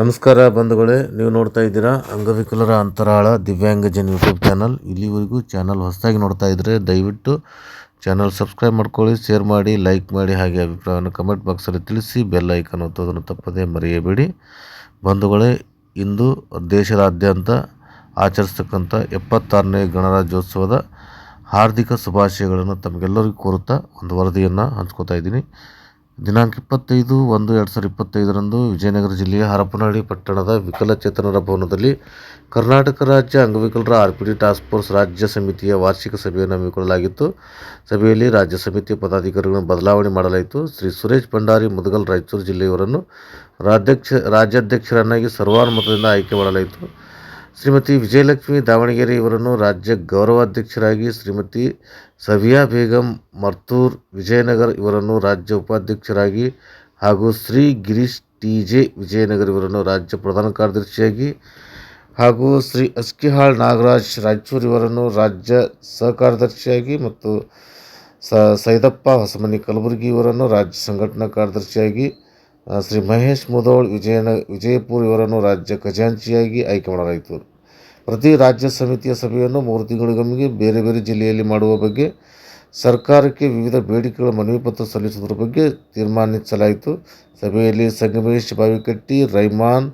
ನಮಸ್ಕಾರ ಬಂಧುಗಳೇ, ನೀವು ನೋಡ್ತಾ ಇದ್ದೀರಾ ಅಂಗವಿಕಲರ ಅಂತರಾಳ ದಿವ್ಯಾಂಗಜನ್ ಯೂಟ್ಯೂಬ್ ಚಾನಲ್ ಇಲ್ಲಿವರೆಗೂ ಚಾನಲ್ ಹೊಸದಾಗಿ ನೋಡ್ತಾ ಇದ್ದರೆ ದಯವಿಟ್ಟು ಚಾನಲ್ ಸಬ್ಸ್ಕ್ರೈಬ್ ಮಾಡ್ಕೊಳ್ಳಿ ಶೇರ್ ಮಾಡಿ ಲೈಕ್ ಮಾಡಿ ಹಾಗೆ ಅಭಿಪ್ರಾಯವನ್ನು ಕಮೆಂಟ್ ಬಾಕ್ಸಲ್ಲಿ ತಿಳಿಸಿ ಬೆಲ್ ಐಕನ್ ಒತ್ತೋದನ್ನು ತಪ್ಪದೇ ಮರೆಯಬೇಡಿ. ಬಂಧುಗಳೇ, ಇಂದು ದೇಶದಾದ್ಯಂತ ಆಚರಿಸ್ತಕ್ಕಂಥ ಎಪ್ಪತ್ತಾರನೇ ಗಣರಾಜ್ಯೋತ್ಸವದ ಹಾರ್ದಿಕ ಶುಭಾಶಯಗಳನ್ನು ತಮಗೆಲ್ಲರಿಗೂ ಕೋರುತ್ತಾ ಒಂದು ವರದಿಯನ್ನು ಹಂಚ್ಕೋತಾ ಇದ್ದೀನಿ. ದಿನಾಂಕ ಇಪ್ಪತ್ತೈದು ಒಂದು ಎರಡು ಸಾವಿರದ ಇಪ್ಪತ್ತೈದರಂದು ವಿಜಯನಗರ ಜಿಲ್ಲೆಯ ಹರಪನಹಳ್ಳಿ ಪಟ್ಟಣದ ವಿಕಲಚೇತನರ ಭವನದಲ್ಲಿ ಕರ್ನಾಟಕ ರಾಜ್ಯ ಅಂಗವಿಕಲರ R P D task force ರಾಜ್ಯ ಸಮಿತಿಯ ವಾರ್ಷಿಕ ಸಭೆಯನ್ನು ಹಮ್ಮಿಕೊಳ್ಳಲಾಗಿತ್ತು. ಸಭೆಯಲ್ಲಿ ರಾಜ್ಯ ಸಮಿತಿಯ ಪದಾಧಿಕಾರಿಗಳನ್ನು ಬದಲಾವಣೆ ಮಾಡಲಾಯಿತು. ಶ್ರೀ ಸುರೇಶ್ ಭಂಡಾರಿ ಮುದಗಲ್ ರಾಯಚೂರು ಜಿಲ್ಲೆಯವರನ್ನು ರಾಜ್ಯಾಧ್ಯಕ್ಷ, ರಾಜ್ಯಾಧ್ಯಕ್ಷರನ್ನಾಗಿ ಸರ್ವಾನುಮತದಿಂದ ಆಯ್ಕೆ ಮಾಡಲಾಯಿತು. ಶ್ರೀಮತಿ ವಿಜಯಲಕ್ಷ್ಮಿ ದಾವಣಗೆರೆ ಇವರನ್ನು ರಾಜ್ಯ ಗೌರವಾಧ್ಯಕ್ಷರಾಗಿ ಶ್ರೀಮತಿ ಸವಿಯಾ ಬೇಗಂ, ಮರ್ತೂರ್ ವಿಜಯನಗರ ಇವರನ್ನು ರಾಜ್ಯ ಉಪಾಧ್ಯಕ್ಷರಾಗಿ ಹಾಗೂ ಶ್ರೀ ಗಿರೀಶ್ ಟಿ ಜೆ ವಿಜಯನಗರ ಇವರನ್ನು ರಾಜ್ಯ ಪ್ರಧಾನ ಕಾರ್ಯದರ್ಶಿಯಾಗಿ ಹಾಗೂ ಶ್ರೀ ಅಸ್ಕಿಹಾಳ್ ನಾಗರಾಜ್ ರಾಯಚೂರು ಇವರನ್ನು ರಾಜ್ಯ ಸಹಕಾರ್ಯದರ್ಶಿಯಾಗಿ ಮತ್ತು ಸ ಸೈದಪ್ಪ ಹೊಸಮನಿ ಕಲಬುರಗಿ ಇವರನ್ನು ರಾಜ್ಯ ಸಂಘಟನಾ ಕಾರ್ಯದರ್ಶಿಯಾಗಿ ಶ್ರೀ ಮಹೇಶ್ ಮುದೋಳ್ ವಿಜಯನ, ವಿಜಯಪುರ್ ಇವರನ್ನು ರಾಜ್ಯ ಖಜಾಂಚಿಯಾಗಿ ಆಯ್ಕೆ ಮಾಡಲಾಯಿತು. ಪ್ರತಿ ರಾಜ್ಯ ಸಮಿತಿಯ ಸಭೆಯನ್ನು ಮೂರು ತಿಂಗಳಿಗೊಮ್ಮೆಗೆ ಬೇರೆ ಬೇರೆ ಜಿಲ್ಲೆಯಲ್ಲಿ ಮಾಡುವ ಬಗ್ಗೆ ಸರ್ಕಾರಕ್ಕೆ ವಿವಿಧ ಬೇಡಿಕೆಗಳ ಮನವಿ ಪತ್ರ ಸಲ್ಲಿಸುವುದರ ಬಗ್ಗೆ ತೀರ್ಮಾನಿಸಲಾಯಿತು. ಸಭೆಯಲ್ಲಿ ಸಂಗಮೇಶ್ ಬಾವಿಕಟ್ಟಿ, ರೈಮಾನ್,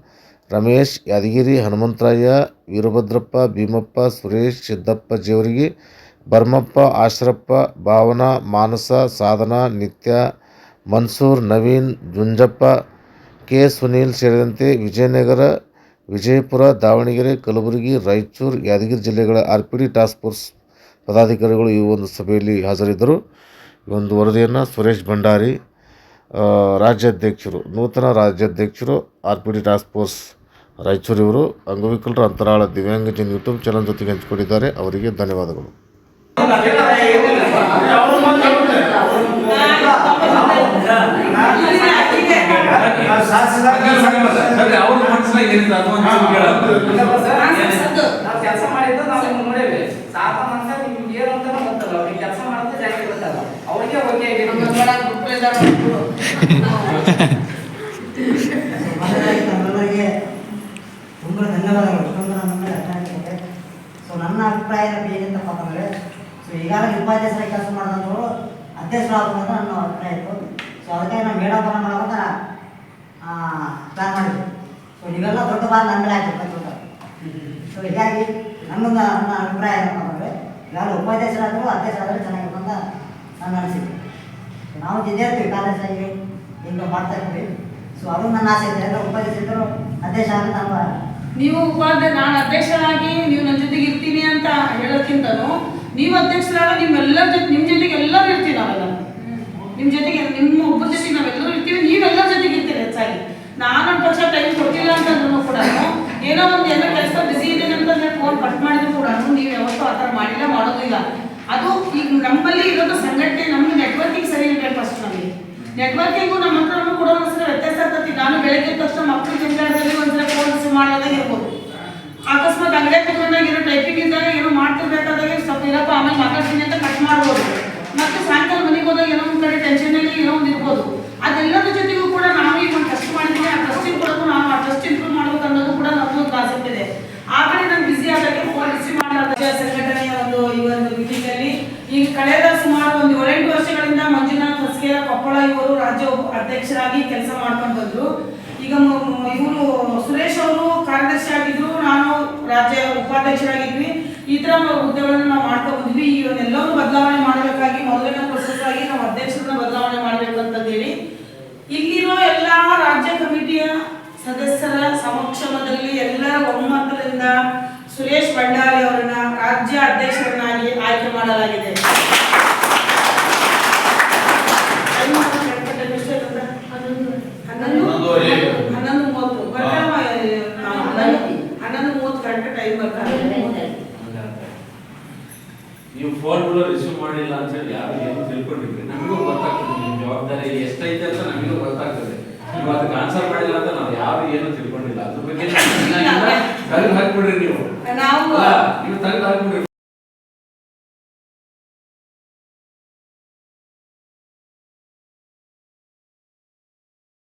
ರಮೇಶ್, ಯಾದಗಿರಿ, ಹನುಮಂತರಾಯ, ವೀರಭದ್ರಪ್ಪ, ಭೀಮಪ್ಪ, ಸುರೇಶ್, ಸಿದ್ದಪ್ಪ ಜೇವರಿಗೆ ಭರ್ಮಪ್ಪ ಆಶ್ರಪ್ಪ, ಭಾವನಾ, ಮಾನಸ, ಸಾಧನಾ, ನಿತ್ಯ ಮನ್ಸೂರ್, ನವೀನ್, ಜುಂಜಪ್ಪ, ಕೆ. ಸುನೀಲ್ ಸೇರಿದಂತೆ ವಿಜಯನಗರ, ವಿಜಯಪುರ, ದಾವಣಗೆರೆ, ಕಲಬುರಗಿ, ರಾಯಚೂರು, ಯಾದಗಿರಿ ಜಿಲ್ಲೆಗಳ R P D task force ಪದಾಧಿಕಾರಿಗಳು ಈ ಒಂದು ಸಭೆಯಲ್ಲಿ ಹಾಜರಿದ್ದರು. ಈ ಒಂದು ವರದಿಯನ್ನು ಸುರೇಶ್ ಭಂಡಾರಿ ರಾಜ್ಯಾಧ್ಯಕ್ಷರು, ನೂತನ ರಾಜ್ಯಾಧ್ಯಕ್ಷರು R P D task force Raichur ಇವರು ಅಂಗವಿಕಲರ ಅಂತರಾಳ ದಿವ್ಯಾಂಗಜನ್ ಯೂಟ್ಯೂಬ್ ಚಾನಲ್ ಜೊತೆಗೆ ಹಂಚಿಕೊಂಡಿದ್ದಾರೆ. ಅವರಿಗೆ ಧನ್ಯವಾದಗಳು. ಅವ್ರ ಮನಸ್ಸಿನಾಗ ಏನಿದೆ ಅದು ಒಂಚೂರು ಕೇಳೋದು. ನಾವು ಕೆಲಸ ಮಾಡಿದ್ದು ನಾವು ನೋಡೇವಿ ಸಾಕ ಅಂತ ನಿಮ್ಗೆ ಏನು ಅಂತ ಗೊತ್ತಲ್ಲ. ಅವ್ರಿಗೆ ಕೆಲಸ ಮಾಡೋದು ಜಾಸ್ತಿ ಗೊತ್ತಲ್ಲ. ಅವ್ರಿಗೆ ಓಕೆ ತುಂಬ ಧನ್ಯವಾದಗಳು. ಇಷ್ಟೊಂದು ನಮಗೆ ಅರ್ಥ ಆಗ್ತದೆ. ಸೊ ನನ್ನ ಅಭಿಪ್ರಾಯ ಏನಂತಪ್ಪ ಅಂತಂದರೆ ಸೊ ಈಗಾಗಲೇ ಉಪಾಧ್ಯಕ್ಷರಾಗಿ ಕೆಲಸ ಮಾಡಿದವರು ಅಧ್ಯಕ್ಷರಾಗಬೇಕು ಅಂತ ನನ್ನ ಅಭಿಪ್ರಾಯ ಇತ್ತು. ಸೊ ಅದಕ್ಕೆ ನಾನು ಮೇಡಮ್ ಮಾಡೋದಂತ ಪ್ಲಾನ್ ಸೊ ನೀವೆಲ್ಲ ದೊಡ್ಡ ಬಾಲ್ ದೊಡ್ಡ ಸೊ ಹೀಗಾಗಿ ನನ್ನೊಂದು ನನ್ನ ಅಭಿಪ್ರಾಯ ಏನಪ್ಪ ಯಾರು ಈಗಾಗಲೇ ಉಪಾಧ್ಯಕ್ಷರಾದರೂ ಅಧ್ಯಕ್ಷರಾದರೂ ಚೆನ್ನಾಗಿತ್ತು ಅಂತ ನನ್ನ ಅನಿಸಿದೆ ನಾವು ವಿದ್ಯಾರ್ಥಿ ಕಾಲೇಜಾಗಿ ಈಗ ಮಾಡ್ತಾ ಇರ್ತೀವಿ ಸೊ ಅದು ನನ್ನ ಆಸೆ ಇದೆ ಎಲ್ಲ ಉಪಾಧ್ಯಕ್ಷರು ಅಧ್ಯಕ್ಷ ಆಗಿ ನಮ್ಮ ನೀವು ಉಪಾಧ್ಯ, ನಾನು ಅಧ್ಯಕ್ಷರಾಗಿ ನೀವು ನನ್ನ ಜೊತೆಗೆ ಇರ್ತೀನಿ ಅಂತ ಹೇಳೋಕ್ಕಿಂತನೂ ನೀವು ಅಧ್ಯಕ್ಷರಾಗ ನಿಮ್ಮೆಲ್ಲರ ಜೊತೆ ನಿಮ್ಮ ಜೊತೆಗೆ ಎಲ್ಲರೂ ಇರ್ತೀನಿ ನಾವೆಲ್ಲ. ನಿಮ್ಮ ಜೊತೆಗೆ ನಿಮ್ಮ ಒಬ್ಬರ ಜೊತೆಗೆ ನಾವೆಲ್ಲರೂ ಇರ್ತೀವಿ ನೀವೆಲ್ಲರ ಜೊತೆಗೆ ಇರ್ತೀರಿ ಹೆಚ್ಚಾಗಿ. ಒಂದು ಪಕ್ಷ ಟೈಮ್ ಕೊಟ್ಟಿಲ್ಲ ಅಂತಂದ್ರೂ ಕೂಡ ಏನೋ ಒಂದು ಏನೋ ಕೆಲಸ ಬಿಸಿ ಇದೆ ಅಂತ ಹೇಳಿ ಫೋನ್ ಕಟ್ ಮಾಡಿದ್ರು ಕೂಡ ನೀವು ಯಾವತ್ತೂ ಆ ಥರ ಮಾಡಿಲ್ಲ ಮಾಡೋದಿಲ್ಲ ಅದು ಈಗ ನಮ್ಮಲ್ಲಿ ಇರೋದು ಸಂಘಟನೆ ನಮ್ಗೆ ನೆಟ್ವರ್ಕಿಂಗ್ ಸರಿ ಇರಬೇಕು ಫಸ್ಟ್ ನಮಗೆ. ನೆಟ್ವರ್ಕಿಂಗು ನಮ್ಮ ಹತ್ರ ಕೊಡೋ ಒಂದ್ಸಲ ವ್ಯತ್ಯಾಸ ಆಗ್ತತಿ ನಾನು ಬೆಳಗ್ಗೆ ತಕ್ಷಣ ಮಕ್ಕಳು ಚಿಂತಾಡದಲ್ಲಿ ಒಂದ್ಸಲ ಫೋನ್ ಮಾಡೋದಾಗ ಇರ್ಬೋದು. ಅಕಸ್ಮಾತ್ ಅಂಗಡಿ ಕುತ್ಕೊಂಡಾಗ ಏನೋ ಟೈಪಿಂಗ್ ಇದ್ದಾಗ ಏನೋ ಮಾಡ್ತಿರ್ಬೇಕಾದಾಗ ಸ್ವಲ್ಪ ಇರಪ್ಪ ಆಮೇಲೆ ಮಾತಾಡ್ತೀನಿ ಅಂತ ಕಟ್ ಮಾಡ್ಬೋದು ಮತ್ತೆ ಸಾಯಂಕಾಲ ಮನೆಗೆ ಹೋದಾಗ ಏನೋ ಒಂದು ಕಡೆ ಟೆನ್ಷನಲ್ಲಿ ಏನೋ ಒಂದು ಇರ್ಬೋದು. ಅದೆಲ್ಲದ ಜೊತೆಗೂ ಕೂಡ ನಾವು ಈಗ ಒಂದು ಟೆಸ್ಟ್ ಮಾಡಿದ್ವಿ. ಆ ಟ್ರಸ್ಟಿಂಗ್ ಕೊಡೋದು ನಾವು ಆ ಟೆಸ್ಟ್ ಇಂಪ್ರೂವ್ ಮಾಡ್ಬೇಕು ಅನ್ನೋದು ಕೂಡ ನಮ್ಮದು ಒಂದು ಕಾನ್ಸೆಪ್ಟ್ ಇದೆ ಆ ಕಡೆ ನಾನು ಬಿಸಿ ಆದಾಗ ಫೋನ್ ರಿಸೀವ್ ಸಂಘಟನೆಯ ಒಂದು ಈ ಒಂದು ಮೀಟಿಂಗಲ್ಲಿ ಈಗ ಕಳೆದ ಸುಮಾರು ಒಂದು ಏಳೆಂಟು ವರ್ಷಗಳಿಂದ ಮಂಜುನಾಥ್ ಹೊಸಕೆರ ಕೊಪ್ಪಳ ಇವರು ರಾಜ್ಯ ಅಧ್ಯಕ್ಷರಾಗಿ ಕೆಲಸ ಮಾಡ್ಕೊಂಡು ಬಂದರು. ಈಗ ಇವರು ಸುರೇಶ್ ಅವರು ಕಾರ್ಯದರ್ಶಿ ಆಗಿದ್ರು. ನಾನು ರಾಜ್ಯ ಉಪಾಧ್ಯಕ್ಷರಾಗಿದ್ವಿ. ಈ ತರ ಹುದ್ದೆಗಳನ್ನು ನಾವು ಮಾಡ್ಕೊಂಡು ಬಂದ್ವಿ. ಇವನ್ನೆಲ್ಲವೂ ಬದಲಾವಣೆ ಸುರೇಶ್ ಭಂಡಾರಿ ಅವರನ್ನ ರಾಜ್ಯ ಅಧ್ಯಕ್ಷರನ್ನಾಗಿ ಆಯ್ಕೆ ಮಾಡಲಾಗಿದೆ? ಹನ್ನೊಂದು. ಮೂವತ್ತು. ಹನ್ನೊಂದು ಮೂವತ್ತು ಗಂಟೆ ಟೈಮ್ ಬರ್ತಾರೆ ನೀವು ಫೋನ್ಗಳು ರಿಸೀವ್ ಮಾಡಿಲ್ಲ ಅಂತ ಹೇಳಿ ಯಾರು ಏನು ತಿಳ್ಕೊಂಡಿದ್ರಿ? ನಮಗೂ ಗೊತ್ತಾಗ್ತದೆ ನಿಮ್ಮ ಜವಾಬ್ದಾರಿ ಎಷ್ಟೈತೆ ಅಂತ ನಮಗೂ ಗೊತ್ತಾಗ್ತದೆ. ನೀವು ಅದಕ್ಕೆ ಆನ್ಸರ್ ಮಾಡಿಲ್ಲ ಅಂತ ನಾವು ಯಾರು ಏನು ತಿಳ್ಕೊಂಡಿಲ್ಲ. ಅದ್ರ ಬಗ್ಗೆ ತೆಗೆದು ಹಾಕ್ಬಿಡ್ರಿ ನೀವು. ನಾವು ನೀವು ತೆಗೆದು ಹಾಕ್ಬಿಡ್ರಿ.